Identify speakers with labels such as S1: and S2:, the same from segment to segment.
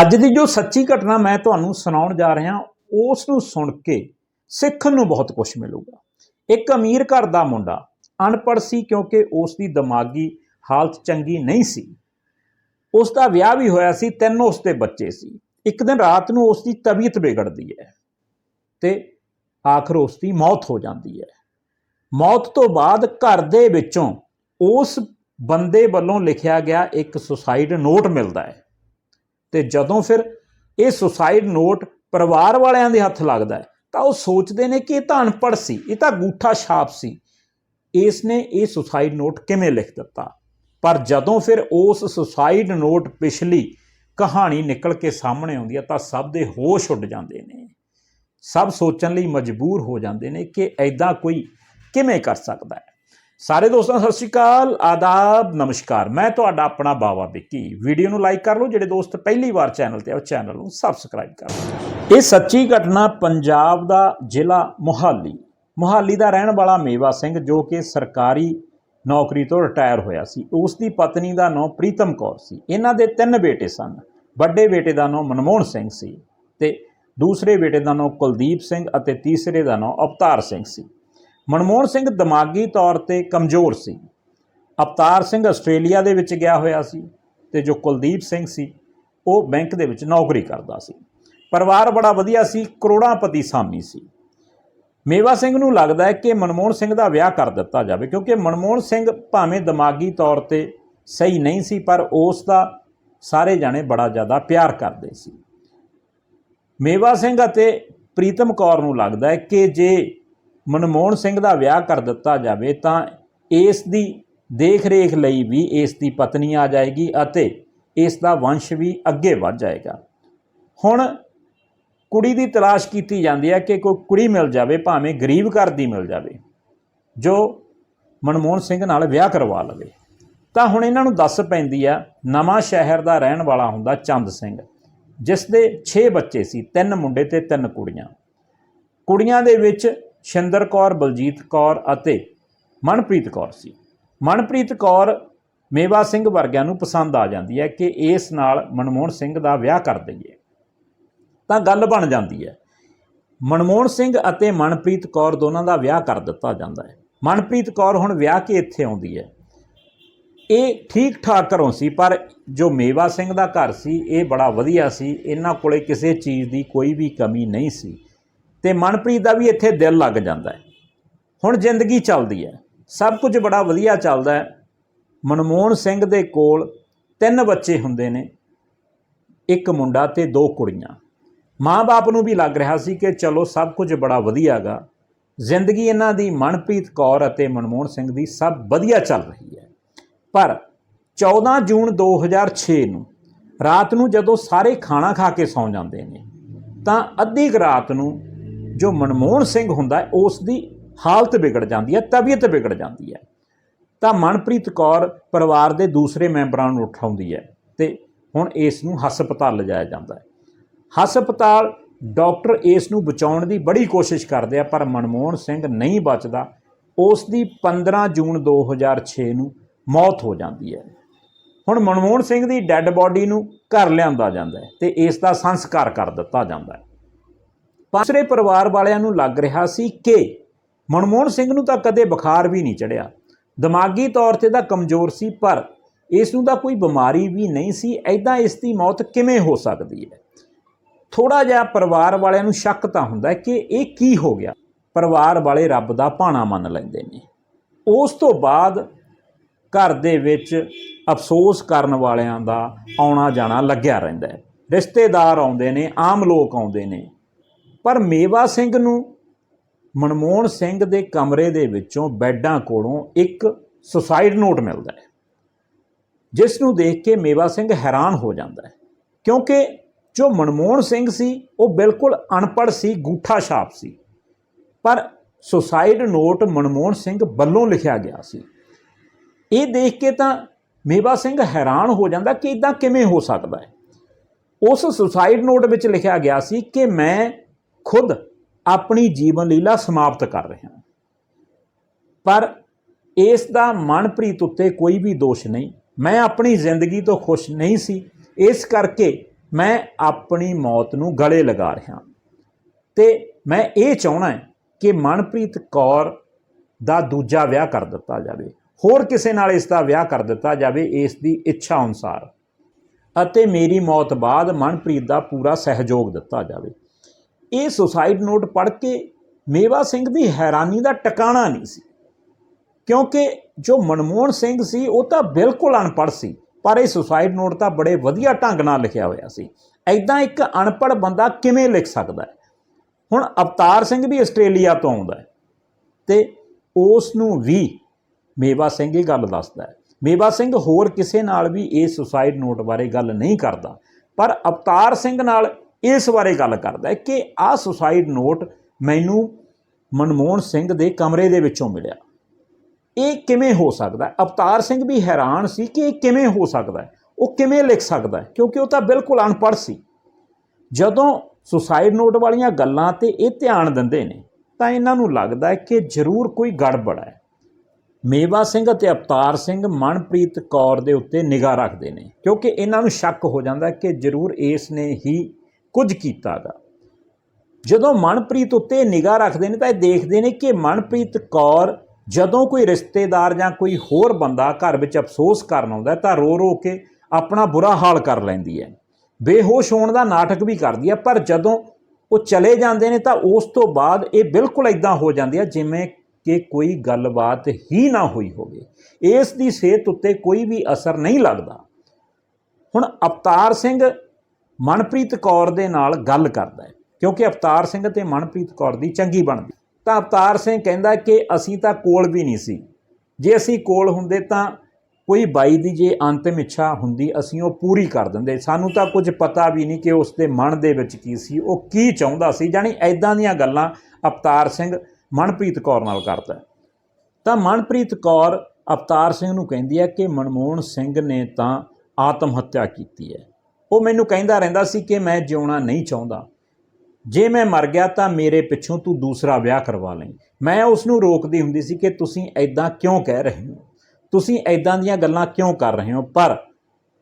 S1: ਅੱਜ ਦੀ ਜੋ ਸੱਚੀ ਘਟਨਾ ਮੈਂ ਤੁਹਾਨੂੰ ਸੁਣਾਉਣ ਜਾ ਰਿਹਾ, ਉਸ ਨੂੰ ਸੁਣ ਕੇ ਸਿੱਖਣ ਨੂੰ ਬਹੁਤ ਕੁਝ ਮਿਲੂਗਾ। ਇੱਕ ਅਮੀਰ ਘਰ ਦਾ ਮੁੰਡਾ, ਅਨਪੜ੍ਹ ਸੀ ਕਿਉਂਕਿ ਉਸ ਦੀ ਦਿਮਾਗੀ ਹਾਲਤ ਚੰਗੀ ਨਹੀਂ ਸੀ। ਉਸ ਦਾ ਵਿਆਹ ਵੀ ਹੋਇਆ ਸੀ, ਤਿੰਨ ਉਸ ਦੇ ਬੱਚੇ ਸੀ। ਇੱਕ ਦਿਨ ਰਾਤ ਨੂੰ ਉਸ ਦੀ ਤਬੀਅਤ ਵਿਗੜਦੀ ਹੈ ਤੇ ਆਖਰ ਉਸ ਦੀ ਮੌਤ ਹੋ ਜਾਂਦੀ ਹੈ। ਮੌਤ ਤੋਂ ਬਾਅਦ ਘਰ ਦੇ ਵਿੱਚੋਂ ਉਸ ਬੰਦੇ ਵੱਲੋਂ ਲਿਖਿਆ ਗਿਆ ਇੱਕ ਸੁਸਾਈਡ ਨੋਟ ਮਿਲਦਾ ਹੈ। ਤੇ ਜਦੋਂ ਫਿਰ ਇਹ ਸੁਸਾਈਡ ਨੋਟ ਪਰਿਵਾਰ ਵਾਲਿਆਂ ਦੇ ਹੱਥ ਲੱਗਦਾ ਹੈ, ਤਾਂ ਉਹ ਸੋਚਦੇ ਨੇ ਕਿ ਇਹ ਤਾਂ ਅਨਪੜ੍ਹ ਸੀ, ਇਹ ਤਾਂ ਗੂਠਾ ਛਾਪ ਸੀ। ਇਸ ਨੇ ਇਹ ਸੁਸਾਈਡ ਨੋਟ ਕਿਵੇਂ ਲਿਖ ਦਿੱਤਾ? ਪਰ ਜਦੋਂ ਫਿਰ ਉਸ ਸੁਸਾਈਡ ਨੋਟ ਪਿਛਲੀ ਕਹਾਣੀ ਨਿਕਲ ਕੇ ਸਾਹਮਣੇ ਆਉਂਦੀ ਹੈ, ਤਾਂ ਸਭ ਦੇ ਹੋਸ਼ ਉੱਡ ਜਾਂਦੇ ਨੇ। ਸਭ ਸੋਚਣ ਲਈ ਮਜਬੂਰ ਹੋ ਜਾਂਦੇ ਨੇ ਕਿ ਐਦਾਂ ਕੋਈ ਕਿਵੇਂ ਕਰ ਸਕਦਾ ਹੈ। ਸਾਰੇ ਦੋਸਤਾਂ, ਸਤਿ ਸ਼੍ਰੀ ਅਕਾਲ, ਆਦਾਬ, ਨਮਸਕਾਰ। ਮੈਂ ਤੁਹਾਡਾ ਆਪਣਾ ਬਾਵਾ ਵਿੱਕੀ। ਵੀਡੀਓ ਨੂੰ ਲਾਈਕ ਕਰ ਲਓ, ਜਿਹੜੇ ਦੋਸਤ ਪਹਿਲੀ ਵਾਰ ਚੈਨਲ ਤੇ ਆ, ਉਹ ਚੈਨਲ ਨੂੰ ਸਬਸਕ੍ਰਾਈਬ ਕਰ ਲਓ। ਇਹ ਸੱਚੀ ਘਟਨਾ ਪੰਜਾਬ ਦਾ ਜ਼ਿਲ੍ਹਾ ਮੁਹਾਲੀ। ਮੁਹਾਲੀ ਦਾ ਰਹਿਣ ਵਾਲਾ ਮੇਵਾ ਸਿੰਘ, ਜੋ ਕਿ ਸਰਕਾਰੀ ਨੌਕਰੀ ਤੋਂ ਰਿਟਾਇਰ ਹੋਇਆ ਸੀ। ਉਸ ਦੀ ਪਤਨੀ ਦਾ ਨਾਮ ਪ੍ਰੀਤਮ ਕੌਰ ਸੀ। ਇਹਨਾਂ ਦੇ ਤਿੰਨ ਬੇਟੇ ਸਨ। ਵੱਡੇ ਬੇਟੇ ਦਾ ਨਾਮ ਮਨਮੋਹਨ ਸਿੰਘ ਸੀ ਤੇ ਦੂਸਰੇ ਬੇਟੇ ਦਾ ਨਾਮ ਕੁਲਦੀਪ ਸਿੰਘ ਅਤੇ ਤੀਸਰੇ ਦਾ ਨਾਮ ਅਵਤਾਰ ਸਿੰਘ ਸੀ। ਮਨਮੋਹਨ ਸਿੰਘ ਦਿਮਾਗੀ ਤੌਰ ਤੇ ਕਮਜ਼ੋਰ ਸੀ। ਅਵਤਾਰ ਸਿੰਘ ਆਸਟ੍ਰੇਲੀਆ ਦੇ ਵਿੱਚ ਗਿਆ ਹੋਇਆ ਸੀ ਤੇ ਜੋ ਕੁਲਦੀਪ ਸਿੰਘ ਸੀ, ਉਹ ਬੈਂਕ ਦੇ ਵਿੱਚ ਨੌਕਰੀ ਕਰਦਾ ਸੀ। ਪਰਿਵਾਰ ਬੜਾ ਵਧੀਆ ਸੀ, ਕਰੋੜਾਂਪਤੀ ਸਾਮੀ ਸੀ। ਮੇਵਾ ਸਿੰਘ ਨੂੰ ਲੱਗਦਾ ਹੈ ਕਿ ਮਨਮੋਹਨ ਸਿੰਘ ਦਾ ਵਿਆਹ ਕਰ ਦਿੱਤਾ ਜਾਵੇ, ਕਿਉਂਕਿ ਮਨਮੋਹਨ ਸਿੰਘ ਭਾਵੇਂ ਦਿਮਾਗੀ ਤੌਰ ਤੇ ਸਹੀ ਨਹੀਂ ਸੀ, ਪਰ ਉਸ ਦਾ ਸਾਰੇ ਜਾਣੇ ਬੜਾ ਜ਼ਿਆਦਾ ਪਿਆਰ ਕਰਦੇ ਸੀ। ਮੇਵਾ ਸਿੰਘ ਅਤੇ ਪ੍ਰੀਤਮ ਕੌਰ ਨੂੰ ਲੱਗਦਾ ਹੈ ਕਿ ਜੇ ਮਨਮੋਹਨ ਸਿੰਘ ਦਾ ਵਿਆਹ ਕਰ ਦਿੱਤਾ ਜਾਵੇ ਤਾਂ ਇਸ ਦੀ ਦੇਖ ਰੇਖ ਲਈ ਵੀ ਇਸ ਦੀ ਪਤਨੀ ਆ ਜਾਏਗੀ ਅਤੇ ਇਸ ਦਾ ਵੰਸ਼ ਵੀ ਅੱਗੇ ਵੱਧ ਜਾਏਗਾ। ਹੁਣ ਕੁੜੀ ਦੀ ਤਲਾਸ਼ ਕੀਤੀ ਜਾਂਦੀ ਹੈ ਕਿ ਕੋਈ ਕੁੜੀ ਮਿਲ ਜਾਵੇ, ਭਾਵੇਂ ਗਰੀਬ ਘਰ ਦੀ ਮਿਲ ਜਾਵੇ, ਜੋ ਮਨਮੋਹਨ ਸਿੰਘ ਨਾਲ ਵਿਆਹ ਕਰਵਾ ਲਵੇ। ਤਾਂ ਹੁਣ ਇਹਨਾਂ ਨੂੰ ਦੱਸ ਪੈਂਦੀ ਆ, ਨਵਾਂ ਸ਼ਹਿਰ ਦਾ ਰਹਿਣ ਵਾਲਾ ਹੁੰਦਾ ਚੰਦ ਸਿੰਘ, ਜਿਸ ਦੇ 6 ਬੱਚੇ ਸੀ, ਤਿੰਨ ਮੁੰਡੇ ਤੇ ਤਿੰਨ ਕੁੜੀਆਂ। ਕੁੜੀਆਂ ਦੇ ਵਿੱਚ ਸ਼ਿੰਦਰ ਕੌਰ, ਬਲਜੀਤ ਕੌਰ ਅਤੇ ਮਨਪ੍ਰੀਤ ਕੌਰ ਸੀ। ਮਨਪ੍ਰੀਤ ਕੌਰ ਮੇਵਾ ਸਿੰਘ ਵਰਗਿਆਂ ਨੂੰ ਪਸੰਦ ਆ ਜਾਂਦੀ ਹੈ ਕਿ ਇਸ ਨਾਲ ਮਨਮੋਹਨ ਸਿੰਘ ਦਾ ਵਿਆਹ ਕਰ ਦਈਏ। ਤਾਂ ਗੱਲ ਬਣ ਜਾਂਦੀ ਹੈ। ਮਨਮੋਹਨ ਸਿੰਘ ਅਤੇ ਮਨਪ੍ਰੀਤ ਕੌਰ ਦੋਨਾਂ ਦਾ ਵਿਆਹ ਕਰ ਦਿੱਤਾ ਜਾਂਦਾ ਹੈ। ਮਨਪ੍ਰੀਤ ਕੌਰ ਹੁਣ ਵਿਆਹ ਕੇ ਇੱਥੇ ਆਉਂਦੀ ਹੈ। ਇਹ ਠੀਕ ਠਾਕ ਘਰੋਂ ਸੀ, ਪਰ ਜੋ ਮੇਵਾ ਸਿੰਘ ਦਾ ਘਰ ਸੀ, ਇਹ ਬੜਾ ਵਧੀਆ ਸੀ। ਇਹਨਾਂ ਕੋਲੇ ਕਿਸੇ ਚੀਜ਼ ਦੀ ਕੋਈ ਵੀ ਕਮੀ ਨਹੀਂ ਸੀ। ਤੇ ਮਨਪ੍ਰੀਤ ਦਾ ਵੀ ਇੱਥੇ ਦਿਲ ਲੱਗ ਜਾਂਦਾ ਹੈ। ਹੁਣ ਜ਼ਿੰਦਗੀ ਚੱਲਦੀ ਹੈ। ਸਭ ਕੁਝ ਬੜਾ ਵਧੀਆ ਚੱਲਦਾ ਹੈ। ਮਨਮੋਹਨ ਸਿੰਘ ਦੇ ਕੋਲ ਤਿੰਨ ਬੱਚੇ ਹੁੰਦੇ ਨੇ। ਇੱਕ ਮੁੰਡਾ ਤੇ ਦੋ ਕੁੜੀਆਂ। ਮਾਂ-ਬਾਪ ਨੂੰ ਵੀ ਲੱਗ ਰਿਹਾ ਸੀ ਕਿ ਚਲੋ ਸਭ ਕੁਝ ਬੜਾ ਵਧੀਆਗਾ ਜ਼ਿੰਦਗੀ ਇਹਨਾਂ ਦੀ ਮਨਪ੍ਰੀਤ ਕੌਰ ਅਤੇ ਮਨਮੋਹਨ ਸਿੰਘ ਦੀ ਸਭ ਵਧੀਆ ਚੱਲ ਰਹੀ ਹੈ। ਪਰ 14 ਜੂਨ 2006 ਨੂੰ ਰਾਤ ਨੂੰ ਜਦੋਂ ਸਾਰੇ ਖਾਣਾ ਖਾ ਕੇ ਸੌਂ ਜਾਂਦੇ ਨੇ, ਤਾਂ ਅੱਧੀ ਰਾਤ ਨੂੰ ਜੋ ਮਨਮੋਹਨ ਸਿੰਘ ਹੁੰਦਾ ਹੈ, ਉਸ ਦੀ ਹਾਲਤ ਵਿਗੜ ਜਾਂਦੀ ਹੈ, ਤਬੀਅਤ ਵਿਗੜ ਜਾਂਦੀ ਹੈ। ਤਾਂ ਮਨਪ੍ਰੀਤ ਕੌਰ ਪਰਿਵਾਰ ਦੇ ਦੂਸਰੇ ਮੈਂਬਰਾਂ ਨੂੰ ਉਠਾਉਂਦੀ ਹੈ ਤੇ ਹੁਣ ਇਸ ਨੂੰ ਹਸਪਤਾਲ ਲਿਜਾਇਆ ਜਾਂਦਾ ਹੈ। ਹਸਪਤਾਲ ਡਾਕਟਰ ਇਸ ਨੂੰ ਬਚਾਉਣ ਦੀ ਬੜੀ ਕੋਸ਼ਿਸ਼ ਕਰਦੇ ਆ, ਪਰ ਮਨਮੋਹਨ ਸਿੰਘ ਨਹੀਂ ਬਚਦਾ। ਉਸ ਦੀ 15 ਜੂਨ 2006 ਨੂੰ ਮੌਤ ਹੋ ਜਾਂਦੀ ਹੈ। ਹੁਣ ਮਨਮੋਹਨ ਸਿੰਘ ਦੀ ਡੈੱਡ ਬਾਡੀ ਨੂੰ ਘਰ ਲਿਆਂਦਾ ਜਾਂਦਾ ਹੈ ਤੇ ਇਸ ਦਾ ਸੰਸਕਾਰ ਕਰ ਦਿੱਤਾ ਜਾਂਦਾ ਹੈ। ਪਾਸਰੇ ਪਰਿਵਾਰ ਵਾਲਿਆਂ ਨੂੰ ਲੱਗ ਰਿਹਾ ਸੀ ਕਿ ਮਨਮੋਹਨ ਸਿੰਘ ਨੂੰ ਤਾਂ ਕਦੇ ਬੁਖਾਰ ਵੀ ਨਹੀਂ ਚੜਿਆ। ਦਿਮਾਗੀ ਤੌਰ ਤੇ ਤਾਂ ਕਮਜ਼ੋਰ ਸੀ, ਪਰ ਇਸ ਨੂੰ ਤਾਂ ਕੋਈ ਬਿਮਾਰੀ ਵੀ ਨਹੀਂ ਸੀ। ਐਦਾਂ ਇਸ ਦੀ ਮੌਤ ਕਿਵੇਂ ਹੋ ਸਕਦੀ ਹੈ? ਥੋੜਾ ਜਿਹਾ ਪਰਿਵਾਰ ਵਾਲਿਆਂ ਨੂੰ ਸ਼ੱਕ ਤਾਂ ਹੁੰਦਾ ਕਿ ਇਹ ਕੀ ਹੋ ਗਿਆ। ਪਰਿਵਾਰ ਵਾਲੇ ਰੱਬ ਦਾ ਭਾਣਾ ਮੰਨ ਲੈਂਦੇ ਨੇ। ਉਸ ਤੋਂ ਬਾਅਦ ਘਰ ਦੇ ਵਿੱਚ ਅਫਸੋਸ ਕਰਨ ਵਾਲਿਆਂ ਦਾ ਆਉਣਾ ਜਾਣਾ ਲੱਗਿਆ ਰਹਿੰਦਾ ਹੈ। ਰਿਸ਼ਤੇਦਾਰ ਆਉਂਦੇ ਨੇ, ਆਮ ਲੋਕ ਆਉਂਦੇ ਨੇ। ਪਰ ਮੇਵਾ ਸਿੰਘ ਨੂੰ ਮਨਮੋਹਨ ਸਿੰਘ ਦੇ ਕਮਰੇ ਦੇ ਵਿੱਚੋਂ ਬੈੱਡਾਂ ਕੋਲੋਂ ਇੱਕ ਸੁਸਾਈਡ ਨੋਟ ਮਿਲਦਾ ਹੈ, ਜਿਸ ਨੂੰ ਦੇਖ ਕੇ ਮੇਵਾ ਸਿੰਘ ਹੈਰਾਨ ਹੋ ਜਾਂਦਾ ਹੈ, ਕਿਉਂਕਿ ਜੋ ਮਨਮੋਹਨ ਸਿੰਘ ਸੀ, ਉਹ ਬਿਲਕੁਲ ਅਨਪੜ੍ਹ ਸੀ, ਗੂਠਾ ਛਾਪ ਸੀ। ਪਰ ਸੁਸਾਈਡ ਨੋਟ ਮਨਮੋਹਨ ਸਿੰਘ ਵੱਲੋਂ ਲਿਖਿਆ ਗਿਆ ਸੀ। ਇਹ ਦੇਖ ਕੇ ਤਾਂ ਮੇਵਾ ਸਿੰਘ ਹੈਰਾਨ ਹੋ ਜਾਂਦਾ ਕਿ ਇਦਾਂ ਕਿਵੇਂ ਹੋ ਸਕਦਾ ਹੈ। ਉਸ ਸੁਸਾਈਡ ਨੋਟ ਵਿੱਚ ਲਿਖਿਆ ਗਿਆ ਸੀ ਕਿ ਮੈਂ ਖੁਦ ਆਪਣੀ ਜੀਵਨ ਲੀਲਾ ਸਮਾਪਤ ਕਰ ਰਿਹਾ ਹਾਂ। ਪਰ ਇਸ ਦਾ ਮਨਪ੍ਰੀਤ ਉੱਤੇ ਕੋਈ ਵੀ ਦੋਸ਼ ਨਹੀਂ। ਮੈਂ ਆਪਣੀ ਜ਼ਿੰਦਗੀ ਤੋਂ ਖੁਸ਼ ਨਹੀਂ ਸੀ। ਇਸ ਕਰਕੇ ਮੈਂ ਆਪਣੀ ਮੌਤ ਨੂੰ ਗਲੇ ਲਗਾ ਰਿਹਾ। ਤੇ ਮੈਂ ਇਹ ਚਾਹਣਾ ਹੈ ਕਿ ਮਨਪ੍ਰੀਤ ਕੌਰ ਦਾ ਦੂਜਾ ਵਿਆਹ ਕਰ ਦਿੱਤਾ ਜਾਵੇ। ਹੋਰ ਕਿਸੇ ਨਾਲ ਇਸ ਦਾ ਵਿਆਹ ਕਰ ਦਿੱਤਾ ਜਾਵੇ, ਇਸ ਦੀ ਇੱਛਾ ਅਨੁਸਾਰ। ਅਤੇ ਮੇਰੀ ਮੌਤ ਬਾਅਦ ਮਨਪ੍ਰੀਤ ਦਾ ਪੂਰਾ ਸਹਿਯੋਗ ਦਿੱਤਾ ਜਾਵੇ। ਇਹ ਸੁਸਾਈਡ ਨੋਟ ਪੜ੍ਹ ਕੇ ਮੇਵਾ ਸਿੰਘ ਦੀ ਹੈਰਾਨੀ ਦਾ ਟਿਕਾਣਾ ਨਹੀਂ ਸੀ। ਕਿਉਂਕਿ ਜੋ ਮਨਮੋਹਨ ਸਿੰਘ ਸੀ, ਉਹ ਤਾਂ ਬਿਲਕੁਲ ਅਨਪੜ੍ਹ ਸੀ, ਪਰ ਇਹ ਸੁਸਾਈਡ ਨੋਟ ਤਾਂ ਬੜੇ ਵਧੀਆ ਢੰਗ ਨਾਲ ਲਿਖਿਆ ਹੋਇਆ ਸੀ। ਐਦਾਂ ਇੱਕ ਅਨਪੜ੍ਹ ਬੰਦਾ ਕਿਵੇਂ ਲਿਖ ਸਕਦਾ ਹੈ? ਹੁਣ ਅਵਤਾਰ ਸਿੰਘ ਵੀ ਆਸਟ੍ਰੇਲੀਆ ਤੋਂ ਆਉਂਦਾ ਹੈ ਤੇ ਉਸ ਨੂੰ ਵੀ ਮੇਵਾ ਸਿੰਘ ਇਹ ਗੱਲ ਦੱਸਦਾ ਹੈ। ਮੇਵਾ ਸਿੰਘ ਹੋਰ ਕਿਸੇ ਨਾਲ ਵੀ ਇਹ ਸੁਸਾਈਡ ਨੋਟ ਬਾਰੇ ਗੱਲ ਨਹੀਂ ਕਰਦਾ, ਪਰ ਅਵਤਾਰ ਸਿੰਘ ਨਾਲ ਇਸ ਬਾਰੇ ਗੱਲ ਕਰਦਾ ਹੈ ਕਿ ਆਹ ਸੁਸਾਈਡ ਨੋਟ ਮੈਨੂੰ ਮਨਮੋਹਨ ਸਿੰਘ ਦੇ ਕਮਰੇ ਦੇ ਵਿੱਚੋਂ ਮਿਲਿਆ। ਇਹ ਕਿਵੇਂ ਹੋ ਸਕਦਾ ਅਵਤਾਰ ਸਿੰਘ ਵੀ ਹੈਰਾਨ ਸੀ ਕਿ ਇਹ ਕਿਵੇਂ ਹੋ ਸਕਦਾ ਉਹ ਕਿਵੇਂ ਲਿਖ ਸਕਦਾ ਕਿਉਂਕਿ ਉਹ ਤਾਂ ਬਿਲਕੁਲ ਅਨਪੜ੍ਹ ਸੀ। ਜਦੋਂ ਸੁਸਾਈਡ ਨੋਟ ਵਾਲੀਆਂ ਗੱਲਾਂ ਤੇ ਇਹ ਧਿਆਨ ਦਿੰਦੇ ਨੇ, ਤਾਂ ਇਹਨਾਂ ਨੂੰ ਲੱਗਦਾ ਹੈ ਕਿ ਜ਼ਰੂਰ ਕੋਈ ਗੜਬੜ ਹੈ। ਮੇਵਾ ਸਿੰਘ ਅਤੇ ਅਵਤਾਰ ਸਿੰਘ ਮਨਪ੍ਰੀਤ ਕੌਰ ਦੇ ਉੱਤੇ ਨਿਗਾਹ ਰੱਖਦੇ ਨੇ, ਕਿਉਂਕਿ ਇਹਨਾਂ ਨੂੰ ਸ਼ੱਕ ਹੋ ਜਾਂਦਾ ਕਿ ਜ਼ਰੂਰ ਇਸ ਨੇ ਹੀ ਕੁਝ ਕੀਤਾਗਾ ਜਦੋਂ ਮਨਪ੍ਰੀਤ ਉੱਤੇ ਨਿਗਾਹ ਰੱਖਦੇ ਨੇ ਤਾਂ ਇਹ ਦੇਖਦੇ ਨੇ ਕਿ ਮਨਪ੍ਰੀਤ ਕੌਰ ਜਦੋਂ ਕੋਈ ਰਿਸ਼ਤੇਦਾਰ ਜਾਂ ਕੋਈ ਹੋਰ ਬੰਦਾ ਘਰ ਵਿੱਚ ਅਫਸੋਸ ਕਰਨ ਆਉਂਦਾ ਤਾਂ ਰੋ ਰੋ ਕੇ ਆਪਣਾ ਬੁਰਾ ਹਾਲ ਕਰ ਲੈਂਦੀ ਹੈ। ਬੇਹੋਸ਼ ਹੋਣ ਦਾ ਨਾਟਕ ਵੀ ਕਰਦੀ ਹੈ, ਪਰ ਜਦੋਂ ਉਹ ਚਲੇ ਜਾਂਦੇ ਨੇ ਤਾਂ ਉਸ ਤੋਂ ਬਾਅਦ ਇਹ ਬਿਲਕੁਲ ਇਦਾਂ ਹੋ ਜਾਂਦੀ ਹੈ ਜਿਵੇਂ ਕਿ ਕੋਈ ਗੱਲਬਾਤ ਹੀ ਨਾ ਹੋਈ ਹੋਵੇ। ਇਸ ਦੀ ਸਿਹਤ ਉੱਤੇ ਕੋਈ ਵੀ ਅਸਰ ਨਹੀਂ ਲੱਗਦਾ। ਹੁਣ ਅਵਤਾਰ ਸਿੰਘ ਮਨਪ੍ਰੀਤ ਕੌਰ ਦੇ ਨਾਲ ਗੱਲ ਕਰਦਾ ਹੈ, ਕਿਉਂਕਿ ਅਵਤਾਰ ਸਿੰਘ ਤੇ ਮਨਪ੍ਰੀਤ ਕੌਰ ਦੀ ਚੰਗੀ ਬਣਦੀ। ਤਾਂ ਅਵਤਾਰ ਸਿੰਘ ਕਹਿੰਦਾ ਕਿ ਅਸੀਂ ਤਾਂ ਕੋਲ ਵੀ ਨਹੀਂ ਸੀ। ਜੇ ਅਸੀਂ ਕੋਲ ਹੁੰਦੇ ਤਾਂ ਕੋਈ ਬਾਈ ਦੀ ਜੇ ਅੰਤਿਮ ਇੱਛਾ ਹੁੰਦੀ, ਅਸੀਂ ਉਹ ਪੂਰੀ ਕਰ ਦਿੰਦੇ। ਸਾਨੂੰ ਤਾਂ ਕੁਝ ਪਤਾ ਵੀ ਨਹੀਂ ਕਿ ਉਸ ਦੇ ਮਨ ਦੇ ਵਿੱਚ ਕੀ ਸੀ, ਉਹ ਕੀ ਚਾਹੁੰਦਾ ਸੀ। ਜਾਣੀ ਐਦਾਂ ਦੀਆਂ ਗੱਲਾਂ ਅਵਤਾਰ ਸਿੰਘ ਮਨਪ੍ਰੀਤ ਕੌਰ ਨਾਲ ਕਰਦਾ ਤਾਂ ਮਨਪ੍ਰੀਤ ਕੌਰ ਅਵਤਾਰ ਸਿੰਘ ਨੂੰ ਕਹਿੰਦੀ ਹੈ ਕਿ ਮਨਮੋਹਨ ਸਿੰਘ ਨੇ ਤਾਂ ਆਤਮ ਹੱਤਿਆ ਕੀਤੀ ਹੈ। ਉਹ ਮੈਨੂੰ ਕਹਿੰਦਾ ਰਹਿੰਦਾ ਸੀ ਕਿ ਮੈਂ ਜਿਉਣਾ ਨਹੀਂ ਚਾਹੁੰਦਾ। ਜੇ ਮੈਂ ਮਰ ਗਿਆ ਤਾਂ ਮੇਰੇ ਪਿੱਛੋਂ ਤੂੰ ਦੂਸਰਾ ਵਿਆਹ ਕਰਵਾ ਲੈ ਮੈਂ ਉਸ ਨੂੰ ਰੋਕਦੀ ਹੁੰਦੀ ਸੀ ਕਿ ਤੁਸੀਂ ਐਦਾਂ ਕਿਉਂ ਕਹਿ ਰਹੇ ਹੋ? ਤੁਸੀਂ ਐਦਾਂ ਦੀਆਂ ਗੱਲਾਂ ਕਿਉਂ ਕਰ ਰਹੇ ਹੋ? ਪਰ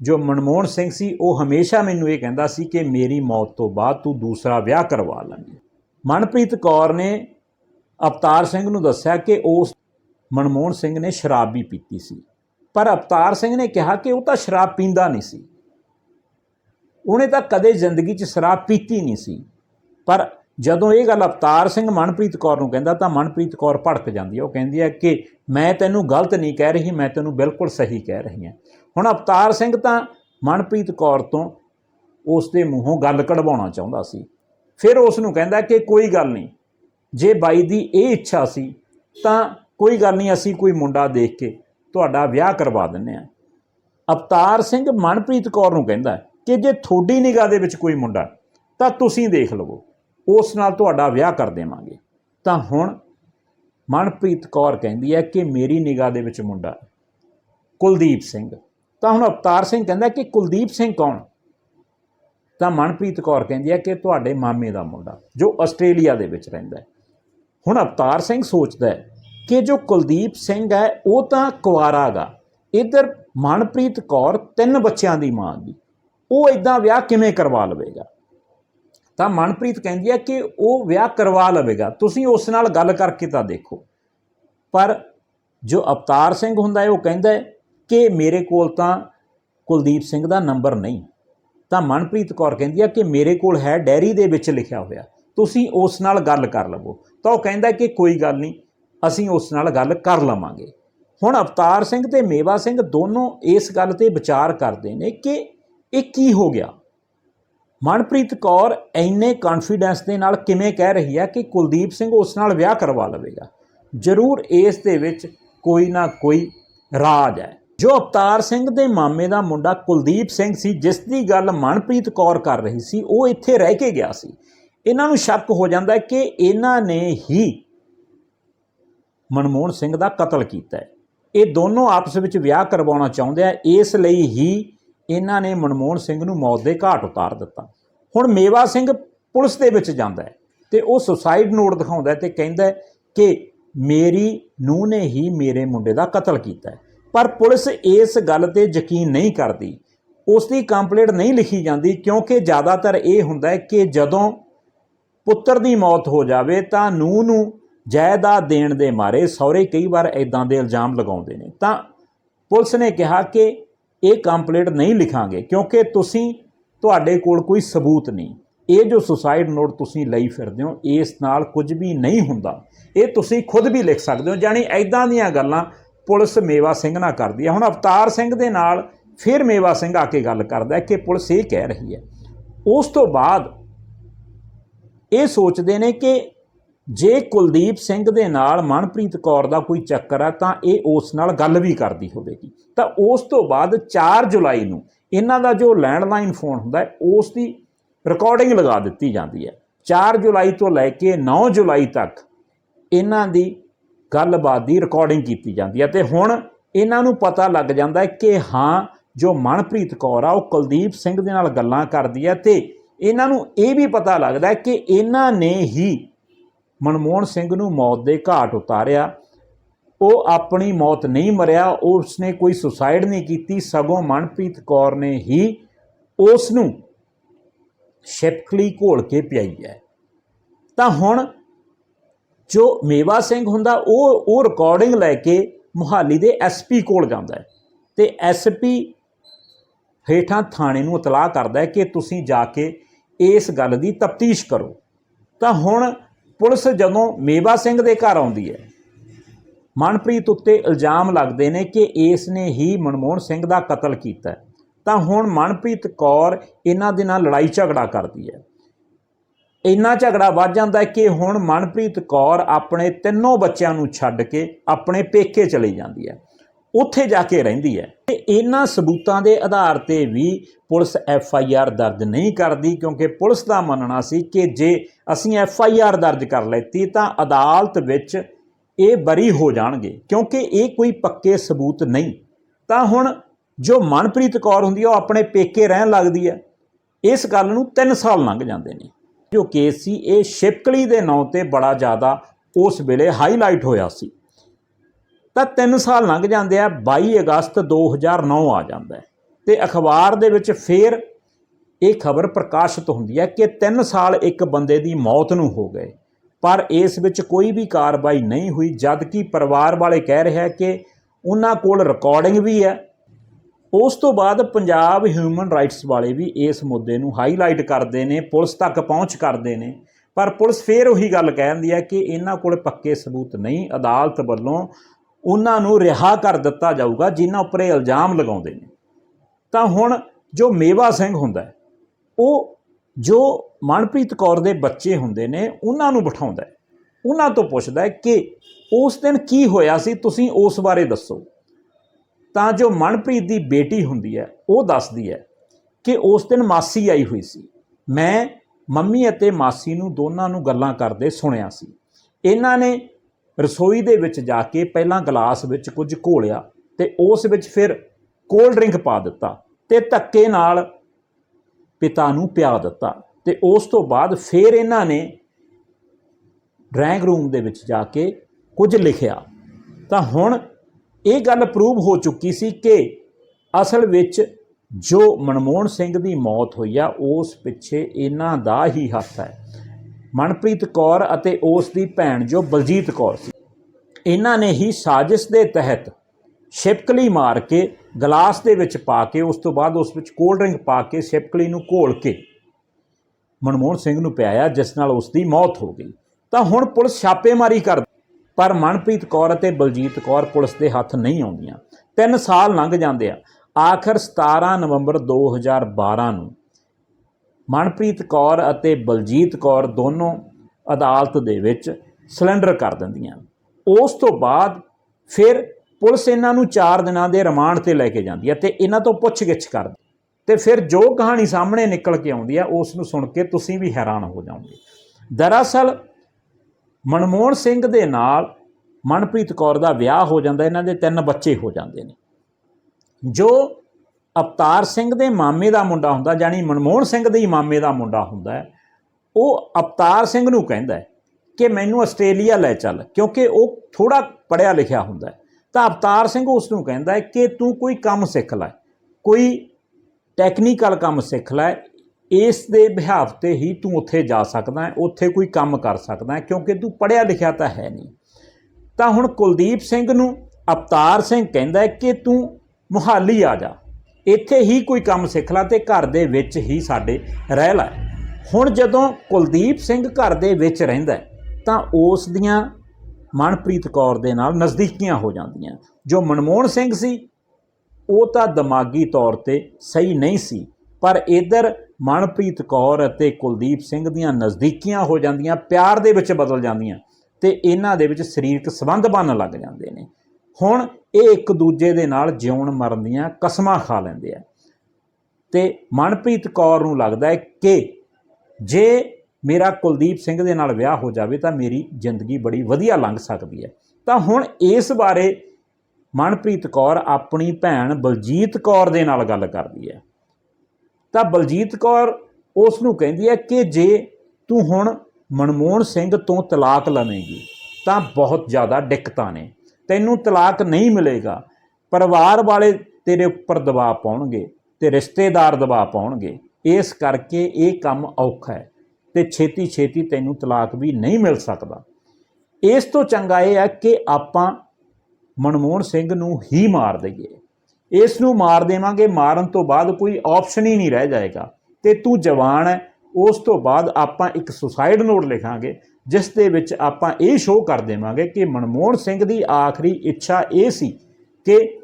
S1: ਜੋ ਮਨਮੋਹਨ ਸਿੰਘ ਸੀ, ਉਹ ਹਮੇਸ਼ਾ ਮੈਨੂੰ ਇਹ ਕਹਿੰਦਾ ਸੀ ਕਿ ਮੇਰੀ ਮੌਤ ਤੋਂ ਬਾਅਦ ਤੂੰ ਦੂਸਰਾ ਵਿਆਹ ਕਰਵਾ ਲੈਂਗੇ ਮਨਪ੍ਰੀਤ ਕੌਰ ਨੇ ਅਵਤਾਰ ਸਿੰਘ ਨੂੰ ਦੱਸਿਆ ਕਿ ਉਸ ਮਨਮੋਹਨ ਸਿੰਘ ਨੇ ਸ਼ਰਾਬ ਵੀ ਪੀਤੀ ਸੀ। ਪਰ ਅਵਤਾਰ ਸਿੰਘ ਨੇ ਕਿਹਾ ਕਿ ਉਹ ਤਾਂ ਸ਼ਰਾਬ ਪੀਂਦਾ ਨਹੀਂ ਸੀ। ਉਹਨੇ ਤਾਂ ਕਦੇ ਜ਼ਿੰਦਗੀ 'ਚ ਸ਼ਰਾਬ ਪੀਤੀ ਨਹੀਂ ਸੀ। ਪਰ ਜਦੋਂ ਇਹ ਗੱਲ ਅਵਤਾਰ ਸਿੰਘ ਮਨਪ੍ਰੀਤ ਕੌਰ ਨੂੰ ਕਹਿੰਦਾ ਤਾਂ ਮਨਪ੍ਰੀਤ ਕੌਰ ਭੜਕ ਜਾਂਦੀ ਹੈ। ਉਹ ਕਹਿੰਦੀ ਹੈ ਕਿ ਮੈਂ ਤੈਨੂੰ ਗਲਤ ਨਹੀਂ ਕਹਿ ਰਹੀ, ਮੈਂ ਤੈਨੂੰ ਬਿਲਕੁਲ ਸਹੀ ਕਹਿ ਰਹੀ ਹਾਂ। ਹੁਣ ਅਵਤਾਰ ਸਿੰਘ ਤਾਂ ਮਨਪ੍ਰੀਤ ਕੌਰ ਤੋਂ ਉਸ ਦੇ ਮੂੰਹੋਂ ਗੱਲ ਕਢਵਾਉਣਾ ਚਾਹੁੰਦਾ ਸੀ। ਫਿਰ ਉਸ ਨੂੰ ਕਹਿੰਦਾ ਕਿ ਕੋਈ ਗੱਲ ਨਹੀਂ, ਜੇ ਬਾਈ ਦੀ ਇਹ ਇੱਛਾ ਸੀ ਤਾਂ ਕੋਈ ਗੱਲ ਨਹੀਂ, ਅਸੀਂ ਕੋਈ ਮੁੰਡਾ ਦੇਖ ਕੇ ਤੁਹਾਡਾ ਵਿਆਹ ਕਰਵਾ ਦਿੰਨੇ ਆ ਅਵਤਾਰ ਸਿੰਘ ਮਨਪ੍ਰੀਤ ਕੌਰ ਨੂੰ ਕਹਿੰਦਾ ਕਿ ਜੇ ਤੁਹਾਡੀ ਨਿਗਾਹ ਦੇ ਵਿੱਚ ਕੋਈ ਮੁੰਡਾ ਤਾਂ ਤੁਸੀਂ ਦੇਖ ਲਵੋ, ਉਸ ਨਾਲ ਤੁਹਾਡਾ ਵਿਆਹ ਕਰ ਦੇਵਾਂਗੇ। ਤਾਂ ਹੁਣ ਮਨਪ੍ਰੀਤ ਕੌਰ ਕਹਿੰਦੀ ਹੈ ਕਿ ਮੇਰੀ ਨਿਗਾਹ ਦੇ ਵਿੱਚ ਮੁੰਡਾ ਕੁਲਦੀਪ ਸਿੰਘ। ਤਾਂ ਹੁਣ ਅਵਤਾਰ ਸਿੰਘ ਕਹਿੰਦਾ ਕਿ ਕੁਲਦੀਪ ਸਿੰਘ ਕੌਣ? ਤਾਂ ਮਨਪ੍ਰੀਤ ਕੌਰ ਕਹਿੰਦੀ ਹੈ ਕਿ ਤੁਹਾਡੇ ਮਾਮੇ ਦਾ ਮੁੰਡਾ, ਜੋ ਆਸਟ੍ਰੇਲੀਆ ਦੇ ਵਿੱਚ ਰਹਿੰਦਾ ਹੈ। ਹੁਣ ਅਵਤਾਰ ਸਿੰਘ ਸੋਚਦਾ ਹੈ ਕਿ ਜੋ ਕੁਲਦੀਪ ਸਿੰਘ ਹੈ, ਉਹ ਤਾਂ ਕੁਆਰਾ ਗਾ ਇਧਰ ਮਨਪ੍ਰੀਤ ਕੌਰ ਤਿੰਨ ਬੱਚਿਆਂ ਦੀ ਮਾਂ ਦੀ ਉਹ ਇਦਾਂ ਵਿਆਹ ਕਿਵੇਂ ਕਰਵਾ ਲਵੇਗਾ? ਤਾਂ ਮਨਪ੍ਰੀਤ ਕਹਿੰਦੀ ਹੈ ਕਿ ਉਹ ਵਿਆਹ ਕਰਵਾ ਲਵੇਗਾ। ਤੁਸੀਂ ਉਸ ਨਾਲ ਗੱਲ ਕਰਕੇ ਤਾਂ ਦੇਖੋ। ਪਰ ਜੋ ਅਵਤਾਰ ਸਿੰਘ ਹੁੰਦਾ ਹੈ, ਉਹ ਕਹਿੰਦਾ ਹੈ ਕਿ ਮੇਰੇ ਕੋਲ ਤਾਂ ਕੁਲਦੀਪ ਸਿੰਘ ਦਾ ਨੰਬਰ ਨਹੀਂ। ਤਾਂ ਮਨਪ੍ਰੀਤ ਕੌਰ ਕਹਿੰਦੀ ਹੈ ਕਿ ਮੇਰੇ ਕੋਲ ਹੈ ਡੈਰੀ ਦੇ ਵਿੱਚ ਲਿਖਿਆ ਹੋਇਆ। ਤੁਸੀਂ ਉਸ ਨਾਲ ਗੱਲ ਕਰ ਲਵੋ। ਤਾਂ ਉਹ ਕਹਿੰਦਾ ਕਿ ਕੋਈ ਗੱਲ ਨਹੀਂ, ਅਸੀਂ ਉਸ ਨਾਲ ਗੱਲ ਕਰ ਲਵਾਂਗੇ। ਹੁਣ ਅਵਤਾਰ ਸਿੰਘ ਤੇ ਮੇਵਾ ਸਿੰਘ ਦੋਨੋਂ ਇਸ ਗੱਲ ਤੇ ਵਿਚਾਰ ਕਰਦੇ ਨੇ ਕਿ ਇਹ ਕੀ ਹੋ ਗਿਆ? ਮਨਪ੍ਰੀਤ ਕੌਰ ਇੰਨੇ ਕੌਨਫੀਡੈਂਸ ਦੇ ਨਾਲ ਕਿਵੇਂ ਕਹਿ ਰਹੀ ਹੈ ਕਿ ਕੁਲਦੀਪ ਸਿੰਘ ਉਸ ਨਾਲ ਵਿਆਹ ਕਰਵਾ ਲਵੇਗਾ? ਜ਼ਰੂਰ ਇਸ ਦੇ ਵਿੱਚ ਕੋਈ ਨਾ ਕੋਈ ਰਾਜ ਹੈ। ਜੋ ਅਵਤਾਰ ਸਿੰਘ ਦੇ ਮਾਮੇ ਦਾ ਮੁੰਡਾ ਕੁਲਦੀਪ ਸਿੰਘ ਸੀ, ਜਿਸ ਦੀ ਗੱਲ ਮਨਪ੍ਰੀਤ ਕੌਰ ਕਰ ਰਹੀ ਸੀ, ਉਹ ਇੱਥੇ ਰਹਿ ਕੇ ਗਿਆ ਸੀ। ਇਹਨਾਂ ਨੂੰ ਸ਼ੱਕ ਹੋ ਜਾਂਦਾ ਕਿ ਇਹਨਾਂ ਨੇ ਹੀ ਮਨਮੋਹਨ ਸਿੰਘ ਦਾ ਕਤਲ ਕੀਤਾ ਹੈ। ਇਹ ਦੋਨੋਂ ਆਪਸ ਵਿੱਚ ਵਿਆਹ ਕਰਵਾਉਣਾ ਚਾਹੁੰਦੇ ਆ, ਇਸ ਲਈ ਹੀ ਇਹਨਾਂ ਨੇ ਮਨਮੋਹਨ ਸਿੰਘ ਨੂੰ ਮੌਤ ਦੇ ਘਾਟ ਉਤਾਰ ਦਿੱਤਾ। ਹੁਣ ਮੇਵਾ ਸਿੰਘ ਪੁਲਿਸ ਦੇ ਵਿੱਚ ਜਾਂਦਾ ਹੈ ਤੇ ਉਹ ਸੁਸਾਈਡ ਨੋਟ ਦਿਖਾਉਂਦਾ ਹੈ ਤੇ ਕਹਿੰਦਾ ਕਿ ਮੇਰੀ ਨੂੰਹ ਨੇ ਹੀ ਮੇਰੇ ਮੁੰਡੇ ਦਾ ਕਤਲ ਕੀਤਾ ਪਰ ਪੁਲਿਸ ਇਸ ਗੱਲ ਤੇ ਯਕੀਨ ਨਹੀਂ ਕਰਦੀ। ਉਸ ਦੀ ਕੰਪਲੇਂਟ ਨਹੀਂ ਲਿਖੀ ਜਾਂਦੀ ਕਿਉਂਕਿ ਜ਼ਿਆਦਾਤਰ ਇਹ ਹੁੰਦਾ ਹੈ ਕਿ ਜਦੋਂ ਪੁੱਤਰ ਦੀ ਮੌਤ ਹੋ ਜਾਵੇ ਤਾਂ ਨੂੰਹ ਨੂੰ ਜਾਇਦਾਦ ਦੇਣ ਦੇ ਮਾਰੇ ਸਹੁਰੇ ਕਈ ਵਾਰ ਇਦਾਂ ਦੇ ਇਲਜ਼ਾਮ ਲਗਾਉਂਦੇ ਨੇ। ਤਾਂ ਪੁਲਿਸ ਨੇ ਕਿਹਾ ਕਿ ਇਹ ਕੰਪਲੇਂਟ ਨਹੀਂ ਲਿਖਾਂਗੇ, ਕਿਉਂਕਿ ਤੁਸੀਂ ਤੁਹਾਡੇ ਕੋਲ ਕੋਈ ਸਬੂਤ ਨਹੀਂ। ਇਹ ਜੋ ਸੁਸਾਈਡ ਨੋਟ ਤੁਸੀਂ ਲਈ ਫਿਰਦੇ ਹੋ, ਇਸ ਨਾਲ ਕੁਝ ਵੀ ਨਹੀਂ ਹੁੰਦਾ। ਇਹ ਤੁਸੀਂ ਖੁਦ ਵੀ ਲਿਖ ਸਕਦੇ ਹੋ ਜਾਨੀ ਐਦਾਂ ਦੀਆਂ ਗੱਲਾਂ ਪੁਲਿਸ ਮੇਵਾ ਸਿੰਘ ਨਾਲ ਕਰਦੀ ਹੈ। ਹੁਣ ਅਵਤਾਰ ਸਿੰਘ ਦੇ ਨਾਲ ਫਿਰ ਮੇਵਾ ਸਿੰਘ ਆ ਕੇ ਗੱਲ ਕਰਦਾ ਕਿ ਪੁਲਿਸ ਇਹ ਕਹਿ ਰਹੀ ਹੈ। ਉਸ ਤੋਂ ਬਾਅਦ ਇਹ ਸੋਚਦੇ ਨੇ ਕਿ ਜੇ ਕੁਲਦੀਪ ਸਿੰਘ ਦੇ ਨਾਲ ਮਨਪ੍ਰੀਤ ਕੌਰ ਦਾ ਕੋਈ ਚੱਕਰ ਆ, ਤਾਂ ਇਹ ਉਸ ਨਾਲ ਗੱਲ ਵੀ ਕਰਦੀ ਹੋਵੇਗੀ। ਤਾਂ ਉਸ ਤੋਂ ਬਾਅਦ 4 ਜੁਲਾਈ ਨੂੰ ਇਹਨਾਂ ਦਾ ਜੋ ਲੈਂਡਲਾਈਨ ਫੋਨ ਹੁੰਦਾ ਹੈ, ਉਸ ਦੀ ਰਿਕਾਰਡਿੰਗ ਲਗਾ ਦਿੱਤੀ ਜਾਂਦੀ ਹੈ। 4 ਜੁਲਾਈ ਤੋਂ ਲੈ ਕੇ 9 ਜੁਲਾਈ ਤੱਕ ਇਹਨਾਂ ਦੀ ਗੱਲਬਾਤ ਦੀ ਰਿਕਾਰਡਿੰਗ ਕੀਤੀ ਜਾਂਦੀ ਹੈ। ਤੇ ਹੁਣ ਇਹਨਾਂ ਨੂੰ ਪਤਾ ਲੱਗ ਜਾਂਦਾ ਹੈ ਕਿ ਹਾਂ, ਜੋ ਮਨਪ੍ਰੀਤ ਕੌਰ ਆ, ਉਹ ਕੁਲਦੀਪ ਸਿੰਘ ਦੇ ਨਾਲ ਗੱਲਾਂ ਕਰਦੀ ਹੈ ਤੇ ਇਹਨਾਂ ਨੂੰ ਇਹ ਵੀ ਪਤਾ ਲੱਗਦਾ ਹੈ ਕਿ ਇਹਨਾਂ ਨੇ ਹੀ ਮਨਮੋਹਨ ਸਿੰਘ ਨੂੰ ਮੌਤ ਦੇ ਘਾਟ ਉਤਾਰਿਆ। ਉਹ ਆਪਣੀ ਮੌਤ ਨਹੀਂ ਮਰਿਆ, ਉਸਨੇ ਕੋਈ ਸੁਸਾਈਡ ਨਹੀਂ ਕੀਤੀ। ਸਗੋਂ ਮਨਪ੍ਰੀਤ ਕੌਰ ਨੇ ਹੀ ਉਸ ਨੂੰ ਸ਼ਿਪਕਲੀ ਘੋਲ ਕੇ ਪਿਆਈ ਹੈ। ਤਾਂ ਹੁਣ ਜੋ ਮੇਵਾ ਸਿੰਘ ਹੁੰਦਾ, ਉਹ ਉਹ ਰਿਕਾਰਡਿੰਗ ਲੈ ਕੇ ਮੁਹਾਲੀ ਦੇ ਐਸਪੀ ਕੋਲ ਜਾਂਦਾ ਹੈ। ਤੇ ਐਸਪੀ ਹੇਠਾਂ ਥਾਣੇ ਨੂੰ ਇਤਲਾਹ ਕਰਦਾ ਹੈ ਕਿ ਤੁਸੀਂ ਜਾ ਕੇ ਇਸ ਗੱਲ ਦੀ ਤਫਤੀਸ਼ ਕਰੋ। ਤਾਂ ਹੁਣ ਪੁਲਿਸ ਜਦੋਂ ਮੇਵਾ ਸਿੰਘ ਦੇ ਘਰ ਆਉਂਦੀ ਹੈ, ਮਨਪ੍ਰੀਤ ਉੱਤੇ ਇਲਜ਼ਾਮ ਲੱਗਦੇ ਨੇ ਕਿ ਇਸ ਨੇ ਹੀ ਮਨਮੋਹਨ ਸਿੰਘ ਦਾ ਕਤਲ ਕੀਤਾ ਤਾਂ ਹੁਣ ਮਨਪ੍ਰੀਤ ਕੌਰ ਇਹਨਾਂ ਦੇ ਨਾਲ ਲੜਾਈ ਝਗੜਾ ਕਰਦੀ ਹੈ। ਇੰਨਾ ਝਗੜਾ ਵੱਧ ਜਾਂਦਾ ਕਿ ਹੁਣ ਮਨਪ੍ਰੀਤ ਕੌਰ ਆਪਣੇ ਤਿੰਨੋਂ ਬੱਚਿਆਂ ਨੂੰ ਛੱਡ ਕੇ ਆਪਣੇ ਪੇਕੇ ਚਲੀ ਜਾਂਦੀ ਹੈ। ਉੱਥੇ ਜਾ ਕੇ ਰਹਿੰਦੀ ਹੈ। ਤੇ ਇਹਨਾਂ ਸਬੂਤਾਂ ਦੇ ਆਧਾਰ ਤੇ ਵੀ ਪੁਲਿਸ ਐਫ ਆਈ ਆਰ ਦਰਜ ਨਹੀਂ ਕਰਦੀ ਕਿਉਂਕਿ ਪੁਲਿਸ ਦਾ ਮੰਨਣਾ ਸੀ ਕਿ ਜੇ ਅਸੀਂ ਐਫ ਆਈ ਆਰ ਦਰਜ ਕਰ ਲੈਤੀ ਤਾਂ ਅਦਾਲਤ ਵਿੱਚ ਇਹ ਬਰੀ ਹੋ ਜਾਣਗੇ ਕਿਉਂਕਿ ਇਹ ਕੋਈ ਪੱਕੇ ਸਬੂਤ ਨਹੀਂ। ਤਾਂ ਹੁਣ ਜੋ ਮਨਪ੍ਰੀਤ ਕੌਰ ਹੁੰਦੀ ਹੈ ਉਹ ਆਪਣੇ ਪੇਕੇ ਰਹਿਣ ਲੱਗਦੀ ਹੈ। ਇਸ ਗੱਲ ਨੂੰ 3 ਸਾਲ ਲੰਘ ਜਾਂਦੇ ਨੇ। ਜੋ ਕੇਸ ਸੀ, ਇਹ ਸ਼ਿਪਕਲੀ ਦੇ ਨਾਂ ਤੇ ਬੜਾ ਜ਼ਿਆਦਾ ਉਸ ਵੇਲੇ ਹਾਈਲਾਈਟ ਹੋਇਆ ਸੀ। ਤਾਂ 3 ਸਾਲ ਲੰਘ ਜਾਂਦੇ ਆ 22 ਅਗਸਤ 2009 ਆ ਜਾਂਦਾ ਹੈ। ਤੇ ਅਖਬਾਰ ਦੇ ਵਿੱਚ ਫੇਰ ਇਹ ਖਬਰ ਪ੍ਰਕਾਸ਼ਿਤ ਹੁੰਦੀ ਹੈ ਕਿ 3 ਸਾਲ ਇੱਕ ਬੰਦੇ ਦੀ ਮੌਤ ਨੂੰ ਹੋ ਗਏ। ਪਰ ਇਸ ਵਿੱਚ ਕੋਈ ਵੀ ਕਾਰਵਾਈ ਨਹੀਂ ਹੋਈ ਜਦ ਕਿ ਪਰਿਵਾਰ ਵਾਲੇ ਕਹਿ ਰਿਹਾ ਕਿ ਉਹਨਾਂ ਕੋਲ ਰਿਕਾਰਡਿੰਗ ਵੀ ਹੈ। ਉਸ ਤੋਂ ਬਾਅਦ ਪੰਜਾਬ ਹਿਊਮਨ ਰਾਈਟਸ ਵਾਲੇ ਵੀ ਇਸ ਮੁੱਦੇ ਨੂੰ ਹਾਈਲਾਈਟ ਕਰਦੇ ਨੇ, ਪੁਲਿਸ ਤੱਕ ਪਹੁੰਚ ਕਰਦੇ ਨੇ। ਪਰ ਪੁਲਿਸ ਫੇਰ ਉਹੀ ਗੱਲ ਕਹਿੰਦੀ ਹੈ ਕਿ ਇਹਨਾਂ ਕੋਲ ਪੱਕੇ ਸਬੂਤ ਨਹੀਂ, ਅਦਾਲਤ ਵੱਲੋਂ ਉਹਨਾਂ ਨੂੰ ਰਿਹਾ ਕਰ ਦਿੱਤਾ ਜਾਊਗਾ, ਜਿਨ੍ਹਾਂ ਉੱਪਰ ਇਹ ਇਲਜ਼ਾਮ ਲਗਾਉਂਦੇ ਨੇ। ਤਾਂ ਹੁਣ ਜੋ ਮੇਵਾ ਸਿੰਘ ਹੁੰਦਾ ਉਹ ਜੋ ਮਨਪ੍ਰੀਤ ਕੌਰ ਦੇ ਬੱਚੇ ਹੁੰਦੇ ਨੇ, ਉਹਨਾਂ ਨੂੰ ਬਿਠਾਉਂਦਾ ਉਹਨਾਂ ਤੋਂ ਪੁੱਛਦਾ ਕਿ ਉਸ ਦਿਨ ਕੀ ਹੋਇਆ ਸੀ, ਤੁਸੀਂ ਉਸ ਬਾਰੇ ਦੱਸੋ। ਤਾਂ ਜੋ ਮਨਪ੍ਰੀਤ ਦੀ ਬੇਟੀ ਹੁੰਦੀ ਹੈ, ਉਹ ਦੱਸਦੀ ਹੈ ਕਿ ਉਸ ਦਿਨ ਮਾਸੀ ਆਈ ਹੋਈ ਸੀ। ਮੈਂ ਮੰਮੀ ਅਤੇ ਮਾਸੀ ਨੂੰ ਦੋਨਾਂ ਨੂੰ ਗੱਲਾਂ ਕਰਦੇ ਸੁਣਿਆ ਸੀ। ਇਹਨਾਂ ਨੇ ਰਸੋਈ ਦੇ ਵਿੱਚ ਜਾ ਕੇ ਪਹਿਲਾਂ ਗਲਾਸ ਵਿੱਚ ਕੁਝ ਘੋਲਿਆ ਤੇ ਉਸ ਵਿੱਚ ਫਿਰ ਕੋਲਡ ਡਰਿੰਕ ਪਾ ਦਿੱਤਾ ਤੇ ਧੱਕੇ ਨਾਲ ਪਿਤਾ ਨੂੰ ਪਿਆ ਦਿੱਤਾ ਤੇ ਉਸ ਤੋਂ ਬਾਅਦ ਫਿਰ ਇਹਨਾਂ ਨੇ ਡਰਾਇੰਗ ਰੂਮ ਦੇ ਵਿੱਚ ਜਾ ਕੇ ਕੁਝ ਲਿਖਿਆ। ਤਾਂ ਹੁਣ ਇਹ ਗੱਲ ਪ੍ਰੂਵ ਹੋ ਚੁੱਕੀ ਸੀ ਕਿ ਅਸਲ ਵਿੱਚ ਜੋ ਮਨਮੋਹਨ ਸਿੰਘ ਦੀ ਮੌਤ ਹੋਈ ਆ, ਉਸ ਪਿੱਛੇ ਇਹਨਾਂ ਦਾ ਹੀ ਹੱਥ ਹੈ। ਮਨਪ੍ਰੀਤ ਕੌਰ ਅਤੇ ਉਸ ਦੀ ਭੈਣ ਜੋ ਬਲਜੀਤ ਕੌਰ ਸੀ। ਇਹਨਾਂ ਨੇ ਹੀ ਸਾਜ਼ਿਸ਼ ਦੇ ਤਹਿਤ ਛਿਪਕਲੀ ਮਾਰ ਕੇ ਗਲਾਸ ਦੇ ਵਿੱਚ ਪਾ ਕੇ, ਉਸ ਤੋਂ ਬਾਅਦ ਉਸ ਵਿੱਚ ਕੋਲਡ ਡਰਿੰਕ ਪਾ ਕੇ ਛਿਪਕਲੀ ਨੂੰ ਘੋਲ ਕੇ ਮਨਮੋਹਨ ਸਿੰਘ ਨੂੰ ਪਿਆਇਆ, ਜਿਸ ਨਾਲ ਉਸ ਦੀ ਮੌਤ ਹੋ ਗਈ। ਤਾਂ ਹੁਣ ਪੁਲਿਸ ਛਾਪੇਮਾਰੀ ਕਰ ਪਰ ਮਨਪ੍ਰੀਤ ਕੌਰ ਅਤੇ ਬਲਜੀਤ ਕੌਰ ਪੁਲਿਸ ਦੇ ਹੱਥ ਨਹੀਂ ਆਉਂਦੀਆਂ। 3 ਸਾਲ ਲੰਘ ਜਾਂਦੇ ਆ। ਆਖਰ 17 ਨਵੰਬਰ 2012 ਨੂੰ ਮਨਪ੍ਰੀਤ ਕੌਰ ਅਤੇ ਬਲਜੀਤ ਕੌਰ ਦੋਨੋਂ ਅਦਾਲਤ ਦੇ ਵਿੱਚ ਸਿਲੰਡਰ ਕਰ ਦਿੰਦੀਆਂ। ਉਸ ਤੋਂ ਬਾਅਦ ਫਿਰ ਪੁਲਿਸ ਇਹਨਾਂ ਨੂੰ 4 ਦਿਨਾਂ ਦੇ ਰਿਮਾਂਡ ਤੇ ਲੈ ਕੇ ਜਾਂਦੀ ਹੈ ਤੇ ਇਹਨਾਂ ਤੋਂ ਪੁੱਛਗਿੱਛ ਕਰਦੀ ਤੇ ਫਿਰ ਜੋ ਕਹਾਣੀ ਸਾਹਮਣੇ ਨਿਕਲ ਕੇ ਆਉਂਦੀ ਹੈ, ਉਸ ਨੂੰ ਸੁਣ ਕੇ ਤੁਸੀਂ ਵੀ ਹੈਰਾਨ ਹੋ ਜਾਓਗੇ। ਦਰਅਸਲ ਮਨਮੋਹਨ ਸਿੰਘ ਦੇ ਨਾਲ ਮਨਪ੍ਰੀਤ ਕੌਰ ਦਾ ਵਿਆਹ ਹੋ ਜਾਂਦਾ, ਇਹਨਾਂ ਦੇ ਤਿੰਨ ਬੱਚੇ ਹੋ ਜਾਂਦੇ ਨੇ। ਜੋ ਅਵਤਾਰ ਸਿੰਘ ਦੇ ਮਾਮੇ ਦਾ ਮੁੰਡਾ ਹੁੰਦਾ ਜਾਨੀ ਮਨਮੋਹਨ ਸਿੰਘ ਦੇ ਹੀ ਮਾਮੇ ਦਾ ਮੁੰਡਾ ਹੁੰਦਾ ਉਹ ਅਵਤਾਰ ਸਿੰਘ ਨੂੰ ਕਹਿੰਦਾ ਕਿ ਮੈਨੂੰ ਆਸਟ੍ਰੇਲੀਆ ਲੈ ਚੱਲ, ਕਿਉਂਕਿ ਉਹ ਥੋੜਾ ਪੜਿਆ ਲਿਖਿਆ ਹੁੰਦਾ ਤਾਂ ਅਵਤਾਰ ਸਿੰਘ ਉਸ ਨੂੰ ਕਹਿੰਦਾ ਕਿ ਤੂੰ ਕੋਈ ਕੰਮ ਸਿੱਖ ਲੈ, ਕੋਈ ਟੈਕਨੀਕਲ ਕੰਮ ਸਿੱਖ ਲੈ, ਇਸ ਦੇ ਬਿਹਾਫ ਤੇ ਹੀ ਤੂੰ ਉੱਥੇ ਜਾ ਸਕਦਾ ਉੱਥੇ ਕੋਈ ਕੰਮ ਕਰ ਸਕਦਾ ਕਿਉਂਕਿ ਤੂੰ ਪੜ੍ਹਿਆ ਲਿਖਿਆ ਤਾਂ ਹੈ ਨਹੀਂ। ਤਾਂ ਹੁਣ ਕੁਲਦੀਪ ਸਿੰਘ ਨੂੰ ਅਵਤਾਰ ਸਿੰਘ ਕਹਿੰਦਾ ਕਿ ਤੂੰ ਮੁਹਾਲੀ ਆ ਜਾ। ਇੱਥੇ ਹੀ ਕੋਈ ਕੰਮ ਸਿੱਖ ਲਾ ਤੇ ਘਰ ਦੇ ਵਿੱਚ ਹੀ ਸਾਡੇ ਰਹਿ ਲਾ। ਹੁਣ ਜਦੋਂ ਕੁਲਦੀਪ ਸਿੰਘ ਘਰ ਦੇ ਵਿੱਚ ਰਹਿੰਦਾ ਤਾਂ ਉਸ ਦੀਆਂ ਮਨਪ੍ਰੀਤ ਕੌਰ ਦੇ ਨਾਲ ਨਜ਼ਦੀਕੀਆਂ ਹੋ ਜਾਂਦੀਆਂ ਜੋ ਮਨਮੋਹਨ ਸਿੰਘ ਸੀ, ਉਹ ਤਾਂ ਦਿਮਾਗੀ ਤੌਰ ਤੇ ਸਹੀ ਨਹੀਂ ਸੀ, ਪਰ ਇਧਰ ਮਨਪ੍ਰੀਤ ਕੌਰ ਅਤੇ ਕੁਲਦੀਪ ਸਿੰਘ ਦੀਆਂ ਨਜ਼ਦੀਕੀਆਂ ਹੋ ਜਾਂਦੀਆਂ, ਪਿਆਰ ਦੇ ਵਿੱਚ ਬਦਲ ਜਾਂਦੀਆਂ ਤੇ ਇਹਨਾਂ ਦੇ ਵਿੱਚ ਸਰੀਰਕ ਸੰਬੰਧ ਬਣਨ ਲੱਗ ਜਾਂਦੇ ਨੇ। ਹੁਣ ਇਹ ਇੱਕ ਦੂਜੇ ਦੇ ਨਾਲ ਜਿਉਣ ਮਰਨ ਦੀਆਂ ਕਸਮਾਂ ਖਾ ਲੈਂਦੇ ਆ। ਤੇ ਮਨਪ੍ਰੀਤ ਕੌਰ ਨੂੰ ਲੱਗਦਾ ਹੈ ਕਿ ਜੇ ਮੇਰਾ ਕੁਲਦੀਪ ਸਿੰਘ ਦੇ ਨਾਲ ਵਿਆਹ ਹੋ ਜਾਵੇ ਤਾਂ ਮੇਰੀ ਜ਼ਿੰਦਗੀ ਬੜੀ ਵਧੀਆ ਲੰਘ ਸਕਦੀ ਹੈ। ਤਾਂ ਹੁਣ ਇਸ ਬਾਰੇ ਮਨਪ੍ਰੀਤ ਕੌਰ ਆਪਣੀ ਭੈਣ ਬਲਜੀਤ ਕੌਰ ਦੇ ਨਾਲ ਗੱਲ ਕਰਦੀ ਹੈ। ਤਾਂ ਬਲਜੀਤ ਕੌਰ ਉਸ ਨੂੰ ਕਹਿੰਦੀ ਹੈ ਕਿ ਜੇ ਤੂੰ ਹੁਣ ਮਨਮੋਹਨ ਸਿੰਘ ਤੋਂ ਤਲਾਕ ਲਵੇਂਗੀ ਤਾਂ ਬਹੁਤ ਜ਼ਿਆਦਾ ਦਿੱਕਤਾਂ ਨੇ। ਤੈਨੂੰ ਤਲਾਕ ਨਹੀਂ ਮਿਲੇਗਾ। ਪਰਿਵਾਰ ਵਾਲੇ ਤੇਰੇ ਉੱਪਰ ਦਬਾਅ ਪਾਉਣਗੇ, ਤੇ ਰਿਸ਼ਤੇਦਾਰ ਦਬਾਅ ਪਾਉਣਗੇ। ਇਸ ਕਰਕੇ ਇਹ ਕੰਮ ਔਖਾ ਹੈ ਤੇ ਛੇਤੀ ਛੇਤੀ ਤੈਨੂੰ ਤਲਾਕ ਵੀ ਨਹੀਂ ਮਿਲ ਸਕਦਾ। ਇਸ ਤੋਂ ਚੰਗਾ ਇਹ ਹੈ ਕਿ ਆਪਾਂ ਮਨਮੋਹਨ ਸਿੰਘ ਨੂੰ ਹੀ ਮਾਰ ਦਈਏ। ਇਸ ਨੂੰ ਮਾਰ ਦੇਵਾਂਗੇ, ਮਾਰਨ ਤੋਂ ਬਾਅਦ ਕੋਈ ਆਪਸ਼ਨ ਹੀ ਨਹੀਂ ਰਹਿ ਜਾਏਗਾ। ਤੇ ਤੂੰ ਜਵਾਨ ਹੈ, ਉਸ ਤੋਂ ਬਾਅਦ ਆਪਾਂ ਇੱਕ ਸੁਸਾਈਡ ਨੋਟ ਲਿਖਾਂਗੇ। ਜਿਸ ਦੇ ਵਿੱਚ ਆਪਾਂ ਇਹ ਸ਼ੋਅ ਕਰ ਦੇਵਾਂਗੇ ਕਿ ਮਨਮੋਹਨ ਸਿੰਘ ਦੀ ਆਖਰੀ ਇੱਛਾ ਇਹ ਸੀ ਕਿ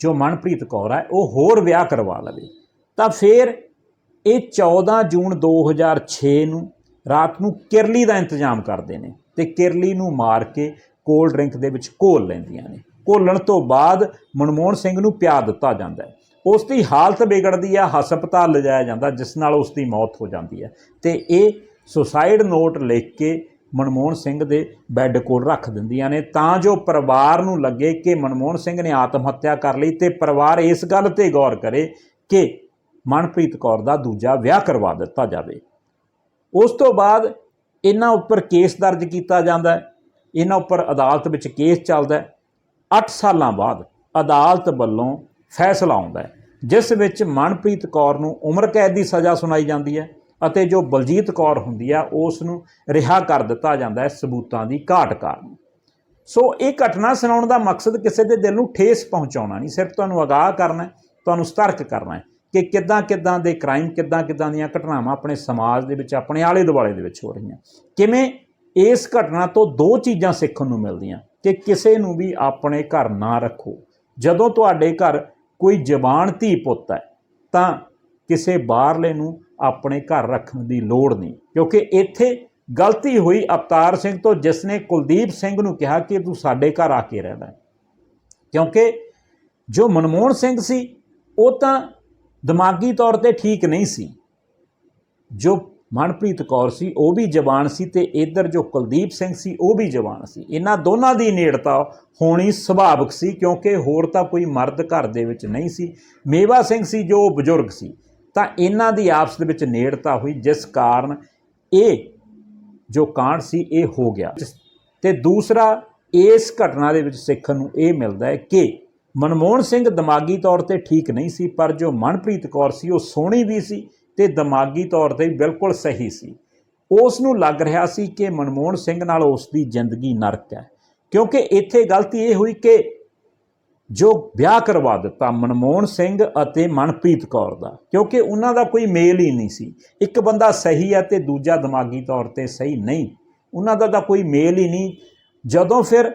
S1: ਜੋ ਮਨਪ੍ਰੀਤ ਕੌਰ ਹੈ, ਉਹ ਹੋਰ ਵਿਆਹ ਕਰਵਾ ਲਵੇ। ਤਾਂ ਫਿਰ ਇਹ 14 ਜੂਨ 2006 ਨੂੰ ਰਾਤ ਨੂੰ ਕਿਰਲੀ ਦਾ ਇੰਤਜ਼ਾਮ ਕਰਦੇ ਨੇ ਤੇ ਕਿਰਲੀ ਨੂੰ ਮਾਰ ਕੇ ਕੋਲਡ ਡਰਿੰਕ ਦੇ ਵਿੱਚ ਘੋਲ ਲੈਂਦੀਆਂ ਨੇ। ਘੋਲਣ ਤੋਂ ਬਾਅਦ ਮਨਮੋਹਨ ਸਿੰਘ ਨੂੰ ਪਿਆ ਦਿੱਤਾ ਜਾਂਦਾ ਹੈ। ਉਸ ਦੀ ਹਾਲਤ ਵਿਗੜਦੀ ਹੈ, ਹਸਪਤਾਲ ਲਿਜਾਇਆ ਜਾਂਦਾ, ਜਿਸ ਨਾਲ ਉਸ ਦੀ ਮੌਤ ਹੋ ਜਾਂਦੀ ਹੈ। ਤੇ ਇਹ ਸੁਸਾਈਡ ਨੋਟ ਲਿਖ ਕੇ ਮਨਮੋਹਨ ਸਿੰਘ ਦੇ ਬੈੱਡ ਕੋਲ ਰੱਖ ਦਿੰਦੀਆਂ ਨੇ। ਤਾਂ ਜੋ ਪਰਿਵਾਰ ਨੂੰ ਲੱਗੇ ਕਿ ਮਨਮੋਹਨ ਸਿੰਘ ਨੇ ਆਤਮ ਹੱਤਿਆ ਕਰ ਲਈ ਤੇ ਪਰਿਵਾਰ ਇਸ ਗੱਲ ਤੇ ਗੌਰ ਕਰੇ ਕਿ ਮਨਪ੍ਰੀਤ ਕੌਰ ਦਾ ਦੂਜਾ ਵਿਆਹ ਕਰਵਾ ਦਿੱਤਾ ਜਾਵੇ। ਉਸ ਤੋਂ ਬਾਅਦ ਇਹਨਾਂ ਉੱਪਰ ਕੇਸ ਦਰਜ ਕੀਤਾ ਜਾਂਦਾ ਹੈ। ਇਹਨਾਂ ਉੱਪਰ ਅਦਾਲਤ ਵਿੱਚ ਕੇਸ ਚੱਲਦਾ ਹੈ। 8 ਸਾਲਾਂ ਬਾਅਦ ਅਦਾਲਤ ਵੱਲੋਂ ਫੈਸਲਾ ਆਉਂਦਾ ਹੈ, ਜਿਸ ਵਿੱਚ ਮਨਪ੍ਰੀਤ ਕੌਰ ਨੂੰ ਉਮਰ ਕੈਦ ਦੀ ਸਜ਼ਾ ਸੁਣਾਈ ਜਾਂਦੀ ਹੈ। ਅਤੇ ਜੋ ਬਲਜੀਤ ਕੌਰ ਹੁੰਦੀ ਆ ਉਸ ਨੂੰ ਰਿਹਾ ਕਰ ਦਿੱਤਾ ਜਾਂਦਾ ਹੈ ਸਬੂਤਾਂ ਦੀ ਘਾਟ ਕਾਰਨ। ਸੋ ਇਹ ਘਟਨਾ ਸੁਣਾਉਣ ਦਾ ਮਕਸਦ ਕਿਸੇ ਦੇ ਦਿਲ ਨੂੰ ਠੇਸ ਪਹੁੰਚਾਉਣਾ ਨਹੀਂ, ਸਿਰਫ ਤੁਹਾਨੂੰ ਅਗਾਹ ਕਰਨਾ ਤੁਹਾਨੂੰ ਸਤਰਕ ਕਰਨਾ ਹੈ ਕਿ ਕਿੱਦਾਂ ਕਿੱਦਾਂ ਦੇ ਕ੍ਰਾਈਮ ਕਿੱਦਾਂ ਕਿੱਦਾਂ ਦੀਆਂ ਘਟਨਾਵਾਂ ਆਪਣੇ ਸਮਾਜ ਦੇ ਵਿੱਚ, ਆਪਣੇ ਆਲੇ ਦੁਆਲੇ ਦੇ ਵਿੱਚ ਹੋ ਰਹੀਆਂ। ਕਿਵੇਂ ਇਸ ਘਟਨਾ ਤੋਂ ਦੋ ਚੀਜ਼ਾਂ ਸਿੱਖਣ ਨੂੰ ਮਿਲਦੀਆਂ, ਕਿ ਕਿਸੇ ਨੂੰ ਵੀ ਆਪਣੇ ਘਰ ਨਾ ਰੱਖੋ। ਜਦੋਂ ਤੁਹਾਡੇ ਘਰ ਕੋਈ ਜਬਾਨ ਧੀ ਪੁੱਤ ਹੈ, ਤਾਂ ਕਿਸੇ ਬਾਹਰਲੇ ਨੂੰ ਆਪਣੇ ਘਰ ਰੱਖਣ ਦੀ ਲੋੜ ਨਹੀਂ। ਕਿਉਂਕਿ ਇੱਥੇ ਗਲਤੀ ਹੋਈ ਅਵਤਾਰ ਸਿੰਘ ਤੋਂ, ਜਿਸ ਨੇ ਕੁਲਦੀਪ ਸਿੰਘ ਨੂੰ ਕਿਹਾ ਕਿ ਤੂੰ ਸਾਡੇ ਘਰ ਆ ਕੇ ਰਹਿਣਾ ਕਿਉਂਕਿ ਜੋ ਮਨਮੋਹਨ ਸਿੰਘ ਸੀ, ਉਹ ਤਾਂ ਦਿਮਾਗੀ ਤੌਰ ਤੇ ਠੀਕ ਨਹੀਂ ਸੀ। ਜੋ ਮਨਪ੍ਰੀਤ ਕੌਰ ਸੀ, ਉਹ ਵੀ ਜਵਾਨ ਸੀ ਤੇ ਇਧਰ ਜੋ ਕੁਲਦੀਪ ਸਿੰਘ ਸੀ, ਉਹ ਵੀ ਜਵਾਨ ਸੀ। ਇਹਨਾਂ ਦੋਨਾਂ ਦੀ ਨੇੜਤਾ ਹੋਣੀ ਸੁਭਾਵਿਕ ਸੀ, ਕਿਉਂਕਿ ਹੋਰ ਤਾਂ ਕੋਈ ਮਰਦ ਘਰ ਦੇ ਵਿੱਚ ਨਹੀਂ ਸੀ। ਮੇਵਾ ਸਿੰਘ ਸੀ, ਜੋ ਬਜ਼ੁਰਗ ਸੀ। ਤਾਂ ਇਹਨਾਂ ਦੀ ਆਪਸ ਦੇ ਵਿੱਚ ਨੇੜਤਾ ਹੋਈ, ਜਿਸ ਕਾਰਨ ਇਹ ਜੋ ਕਾਂਡ ਸੀ, ਇਹ ਹੋ ਗਿਆ। ਤੇ ਦੂਸਰਾ, ਇਸ ਘਟਨਾ ਦੇ ਵਿੱਚ ਸਿੱਖਣ ਨੂੰ ਇਹ ਮਿਲਦਾ ਹੈ ਕਿ ਮਨਮੋਹਨ ਸਿੰਘ ਦਿਮਾਗੀ ਤੌਰ ਤੇ ਠੀਕ ਨਹੀਂ ਸੀ, ਪਰ ਜੋ ਮਨਪ੍ਰੀਤ ਕੌਰ ਸੀ, ਉਹ ਸੋਹਣੀ ਵੀ ਸੀ ਤੇ ਦਿਮਾਗੀ ਤੌਰ ਤੇ ਬਿਲਕੁਲ ਸਹੀ ਸੀ। ਉਸ ਨੂੰ ਲੱਗ ਰਿਹਾ ਸੀ ਕਿ ਮਨਮੋਹਨ ਸਿੰਘ ਨਾਲ ਉਸ ਦੀ ਜ਼ਿੰਦਗੀ ਨਰਕ ਹੈ। ਕਿਉਂਕਿ ਇੱਥੇ ਗਲਤੀ ਇਹ ਹੋਈ ਕਿ ਜੋ ਵਿਆਹ ਕਰਵਾ ਦਿੱਤਾ ਮਨਮੋਹਨ ਸਿੰਘ ਅਤੇ ਮਨਪ੍ਰੀਤ ਕੌਰ ਦਾ, ਕਿਉਂਕਿ ਉਹਨਾਂ ਦਾ ਕੋਈ ਮੇਲ ਹੀ ਨਹੀਂ ਸੀ। ਇੱਕ ਬੰਦਾ ਸਹੀ ਹੈ ਤੇ ਦੂਜਾ ਦਿਮਾਗੀ ਤੌਰ ਤੇ ਸਹੀ ਨਹੀਂ। ਉਹਨਾਂ ਦਾ ਤਾਂ ਕੋਈ ਮੇਲ ਹੀ ਨਹੀਂ। ਜਦੋਂ ਫਿਰ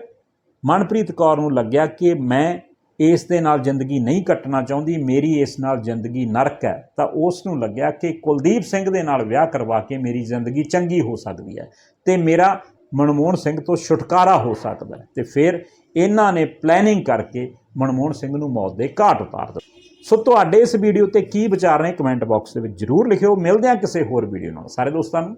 S1: ਮਨਪ੍ਰੀਤ ਕੌਰ ਨੂੰ ਲੱਗਿਆ ਕਿ ਮੈਂ ਇਸ ਦੇ ਨਾਲ ਜ਼ਿੰਦਗੀ ਨਹੀਂ ਕੱਟਣਾ ਚਾਹੁੰਦੀ, ਮੇਰੀ ਇਸ ਨਾਲ ਜ਼ਿੰਦਗੀ ਨਰਕ ਹੈ, ਤਾਂ ਉਸ ਨੂੰ ਲੱਗਿਆ ਕਿ ਕੁਲਦੀਪ ਸਿੰਘ ਦੇ ਨਾਲ ਵਿਆਹ ਕਰਵਾ ਕੇ ਮੇਰੀ ਜ਼ਿੰਦਗੀ ਚੰਗੀ ਹੋ ਸਕਦੀ ਹੈ ਤੇ ਮੇਰਾ ਮਨਮੋਹਨ ਸਿੰਘ ਤੋਂ ਛੁਟਕਾਰਾ ਹੋ ਸਕਦਾ ਹੈ। ਤੇ ਫਿਰ ਇਹਨਾਂ ਨੇ ਪਲੈਨਿੰਗ ਕਰਕੇ ਮਨਮੋਹਨ ਸਿੰਘ ਨੂੰ ਮੌਤ ਦੇ ਘਾਟ ਉਤਾਰ ਦਿੱਤਾ। ਸੋ ਤੁਹਾਡੇ ਇਸ ਵੀਡੀਓ ਤੇ ਕੀ ਵਿਚਾਰ ਨੇ ਕਮੈਂਟ ਬਾਕਸ ਦੇ ਵਿੱਚ ਜਰੂਰ ਲਿਖਿਓ। ਮਿਲਦੇ ਹਾਂ ਕਿਸੇ ਹੋਰ ਵੀਡੀਓ ਨਾਲ। ਸਾਰੇ ਦੋਸਤਾਂ ਨੂੰ